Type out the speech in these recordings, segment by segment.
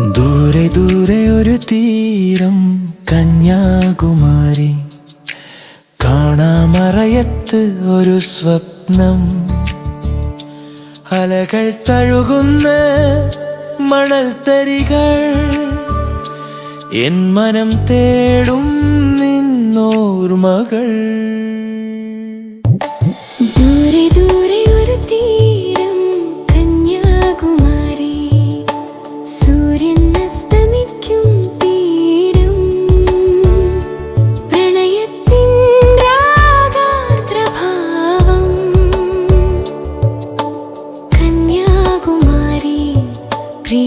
ദൂരെ ദൂരെ ഒരു തീരം കന്യാകുമാരി. കാണാമറയത്ത് ഒരു സ്വപ്നം. അലകൾ തഴുകുന്ന മണൽ തരികൾ എൻ മനം തേടും നിന്നോർമകൾ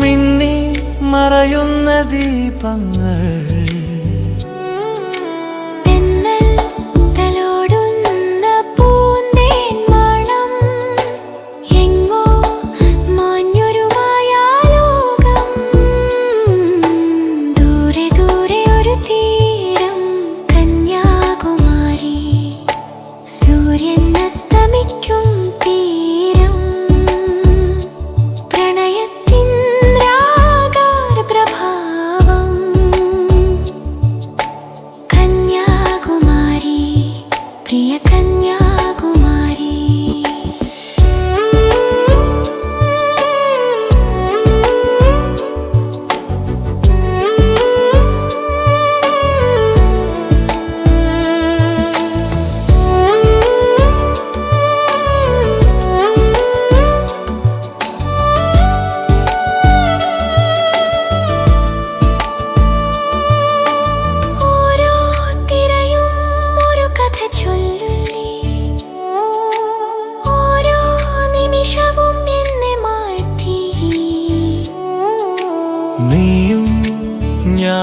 മിന്നി മറയുന്ന ദീപങ്ങൾ. പ്രിയ കന്യാ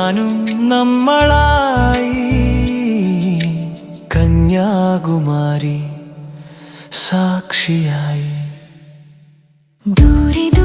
ഞാനും നമ്മളായി കന്യാകുമാരി സാക്ഷിയായി. ദൂരിത